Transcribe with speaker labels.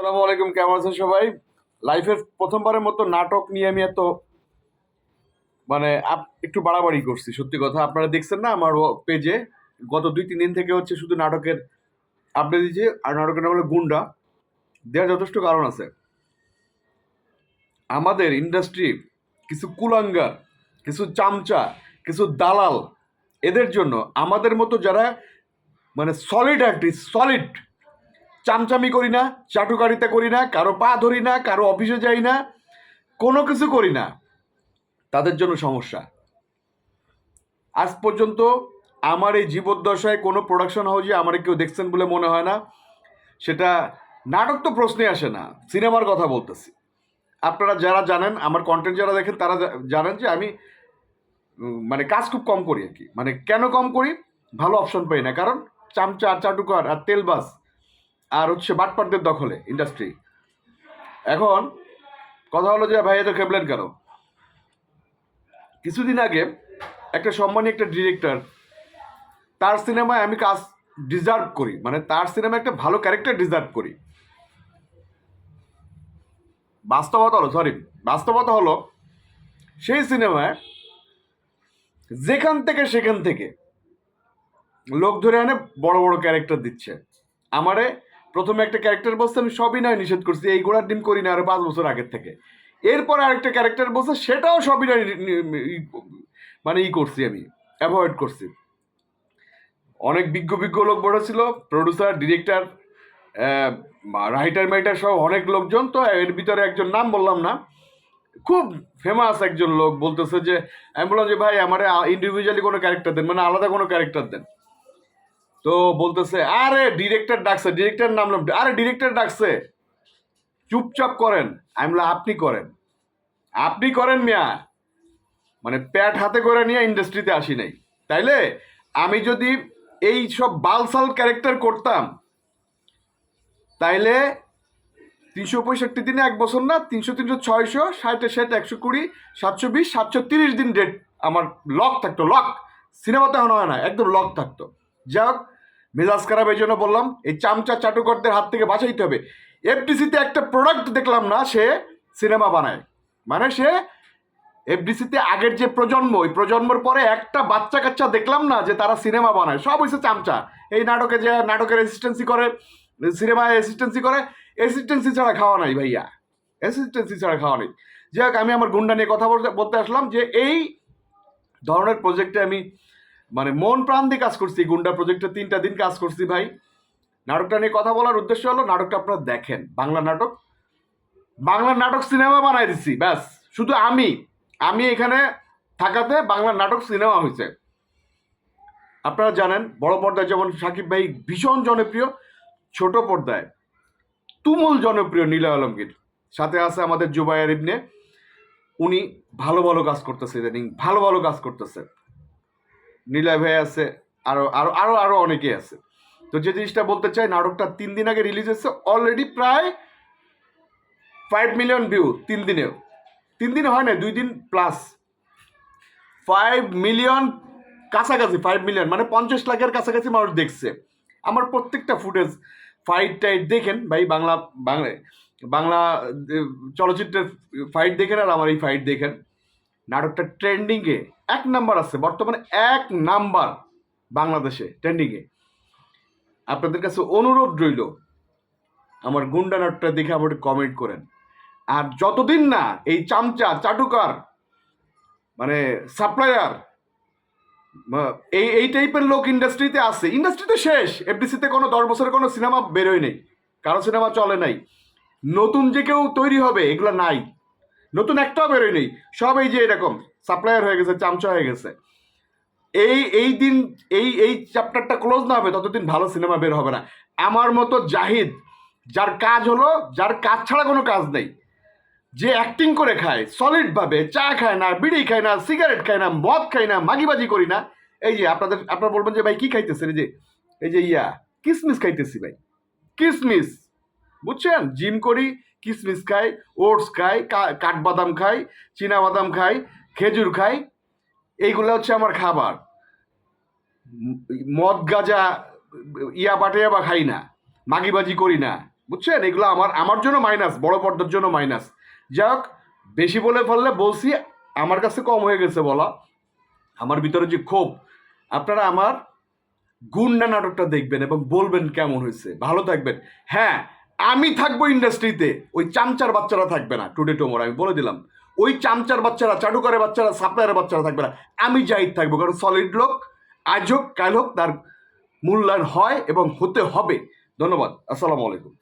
Speaker 1: আসসালামু আলাইকুম, কেমন আছেন সবাই? লাইফের প্রথমবারের মতো নাটক নিয়ে আমি এত মানে একটু বাড়াবাড়ি করছি, সত্যি কথা। আপনারা দেখছেন না আমার পেজে গত দুই, তিন দিন থেকে হচ্ছে শুধু নাটকের আপডেট দিয়েছে আর নাটকের নাম হলো গুন্ডা। দেওয়ার যথেষ্ট কারণ আছে। আমাদের ইন্ডাস্ট্রি কিছু কুলাঙ্গার, কিছু চামচা, কিছু দালাল, এদের জন্য আমাদের মতো যারা মানে সলিড আর্টিস্ট সলিড চামচামি করি না, চাটুকারিতা করি না, কারও পা ধরি না, কারও অফিসে যাই না, কোনো কিছু করি না। তাদের জন্য সমস্যা। আজ পর্যন্ত আমার এই জীবদ্দশায় কোনো প্রোডাকশন হাউসে আমার কেউ দেখছেন বলে মনে হয় না। সেটা নাটক তো প্রশ্নে আসে না, সিনেমার কথা বলতেছি। আপনারা যারা জানেন, আমার কন্টেন্ট যারা দেখেন, তারা জানেন যে আমি মানে কাজ খুব কম করি আর কি। মানে কেন কম করি? ভালো অপশন পাই না। কারণ চামচা চাটুকার আর তেলবাস হচ্ছে বাটপাটদের দখলে ইন্ডাস্ট্রি এখন কথা হলো যে ভাই এত খেপলেন কেন? কিছুদিন আগে একটা সম্মানী একটা ডিরেক্টর তার সিনেমায় আমি কাজ ডিজার্ভ করি। মানে তার সিনেমায় একটা ভালো ক্যারেক্টার ডিজার্ভ করি। বাস্তবতা হলো সরি বাস্তবতা হলো, সেই সিনেমায় যেখান থেকে সেখান থেকে লোক ধরে এনে বড় বড় ক্যারেক্টার দিচ্ছে। আমারে প্রথমে একটা ক্যারেক্টার বলছে, আমি সবই নয় নিষেধ করছি, এই গোড়ার ডিম করি না আরও পাঁচ বছর আগের থেকে। এরপর আরেকটা ক্যারেক্টার বলছে, সেটাও সবই নয় নি- নি- ই- মানে ই করছি আমি অ্যাভয়েড করছি। অনেক বিজ্ঞ বিজ্ঞ লোক ছিল প্রডিউসার ডিরেক্টর রাইটার মাইটার সহ অনেক লোকজন, তো এর ভিতরে একজন নাম বললাম না, খুব ফেমাস একজন লোক বলতেছে যে আমি বললাম যে ভাই, আমার ইন্ডিভিজুয়ালি কোনো ক্যারেক্টার দেন মানে আলাদা কোনো ক্যারেক্টার দেন। তো বলতেছে, আরে ডিরেক্টর ডাকছে ডিরেক্টর নামলাম আরে ডিরেক্টর ডাকছে। চুপচাপ করেন। আমি বললাম, আপনি করেন। আপনি করেন মিয়া। মানে প্যাট হাতে করে নিয়ে ইন্ডাস্ট্রিতে আসি নাই। তাইলে আমি যদি এই সব বালসাল ক্যারেক্টার করতাম, তাইলে তিনশো পঁয়ষট্টি দিনে এক বছর না, তিনশো তিনশো ছয়শো, ষাটে ষাট, একশো কুড়ি, সাতশো বিশ, সাতশো তিরিশ দিন ডেট আমার লক থাকতো লক সিনেমাতে হয় না, একদম লক থাকতো। যাই হোক মেজাজ খারাপ এই জন্য বললাম, এই চামচা চাটুকরদের হাত থেকে বাঁচাইতে হবে। এফডিসিতে একটা প্রোডাক্ট দেখলাম না, সে সিনেমা বানায়। মানে সে এফডিসিতে আগের যে প্রজন্ম ওই প্রজন্মের পরে একটা বাচ্চা কাচ্চা দেখলাম না যে তারা সিনেমা বানায়। সব হয়েছে চামচা। এই নাটকে যে, নাটকের অ্যাসিস্ট্যান্সি করে সিনেমায় অ্যাসিস্ট্যান্সি করে অ্যাসিস্ট্যান্সি ছাড়া খাওয়া নাই ভাইয়া। অ্যাসিস্ট্যান্সি ছাড়া খাওয়া নেই। যাই হোক, আমি আমার গুন্ডা নিয়ে কথা বলতে বলতে আসলাম যে এই ধরনের প্রজেক্টে আমি মানে মন প্রাণ দিয়ে কাজ করছি, গুন্ডা প্রজেক্টে তিনটা দিন কাজ করছি ভাই। নাটকটা নিয়ে কথা বলার উদ্দেশ্য হলো, নাটকটা আপনারা দেখেন। বাংলা নাটক বাংলা নাটক সিনেমা বানাই দিচ্ছি, ব্যাস। শুধু আমি আমি এখানে থাকাতে বাংলা নাটক সিনেমা হয়েছে। আপনারা জানেন, বড় পর্দায় যেমন সাকিব ভাই ভীষণ জনপ্রিয়, ছোট পর্দায় তুমুল জনপ্রিয় নীলা আলমগীর। সাথে আছে আমাদের জুবাইর ইবনে। উনি ভালো ভালো কাজ করতেছে ইদানিং, ভালো ভালো কাজ করতেছে। নীলা ভাই আছে, আরও আরও আরও আরও অনেকে আছে। তো যে জিনিসটা বলতে চাই, নাটকটা তিন দিন আগে রিলিজ হয়েছে অলরেডি প্রায় ফাইভ মিলিয়ন ভিউ তিন দিনেও তিন দিন হয় না দুই দিন প্লাস ফাইভ মিলিয়ন কাছাকাছি ফাইভ মিলিয়ন মানে পঞ্চাশ লাখের কাছাকাছি মানুষ দেখছে। আমার প্রত্যেকটা ফুটেজ ফাইট টাইট দেখেন, ভাই, বাংলা বাংলা বাংলা চলচ্চিত্রের ফাইট দেখেন আর আমার এই ফাইট দেখেন। নাটকটা ট্রেন্ডিংয়ে এক নাম্বার আছে, বর্তমানে এক নাম্বার বাংলাদেশে ট্রেন্ডিংয়ে আপনাদের কাছে অনুরোধ রইল, আমার গুন্ডা নাটকটা দেখে আপনি কমেন্ট করেন। আর যতদিন না এই চামচা, চাটুকার মানে সাপ্লায়ার এই এই টাইপের লোক ইন্ডাস্ট্রিতে আছে ইন্ডাস্ট্রিতে শেষ এফডিসিতে কোনো দশ বছরের কোনো সিনেমা বেরোয় নেই, কারও সিনেমা চলে নাই। নতুন যে কেউ তৈরি হবে, এগুলো নাই। নতুন একটাও বেরোয় নেই সব এই যে এরকম সাপ্লায়ার হয়ে গেছে, চামচা হয়ে গেছে। এই এই দিন, এই এই চ্যাপ্টারটা ক্লোজ না হবে, ততদিন ভালো সিনেমা বের হবে না। আমার মতো জাহিদ, যার কাজ হলো, যার কাজ ছাড়া কোনো কাজ নেই, যে অ্যাক্টিং করে খায় সলিডভাবে চা খায় না, বিড়ি খায় না সিগারেট খায় না, মদ খায় না, মাগিবাজি করি না। এই যে আপনাদের, আপনারা বলবেন যে, ভাই, কি খাইতেছেন? এই যে এই যে ইয়া, কিসমিস খাইতেছি ভাই, কিসমিস। বুঝছেন? জিম করি কিসমিস খাই, ওটস খাই কাঠবাদাম খাই বাদাম খাই, খেজুর খাই, এইগুলো হচ্ছে আমার খাবার। মদ, গাজা, ইয়া বাটে বা খাই না, মাগিবাজি করি না, বুঝছেন? এগুলো আমার আমার জন্য মাইনাস, বড় পর্দার জন্য মাইনাস। যাই হোক, বেশি বলে ফেললে বলছি, আমার কাছে কম হয়ে গেছে বলা। আমার ভিতরে যে ক্ষোভ, আপনারা আমার গুন্ডা নাটকটা দেখবেন এবং বলবেন কেমন হয়েছে। ভালো থাকবেন। হ্যাঁ আমি থাকব ইন্ডাস্ট্রিতে ওই চামচার বাচ্চারা থাকবে না টুডে টুমোর আমি বলে দিলাম। ওই চামচার বাচ্চারা, চাটুকারের বাচ্চারা সাপ্লায়ারের বাচ্চারা থাকবে না। আমি জাহিদ থাকব, কারণ সলিড লোক, আজ হোক, কাল হোক, তার মূল্যায়ন হয় এবং হতে হবে। ধন্যবাদ, আসসালামু আলাইকুম।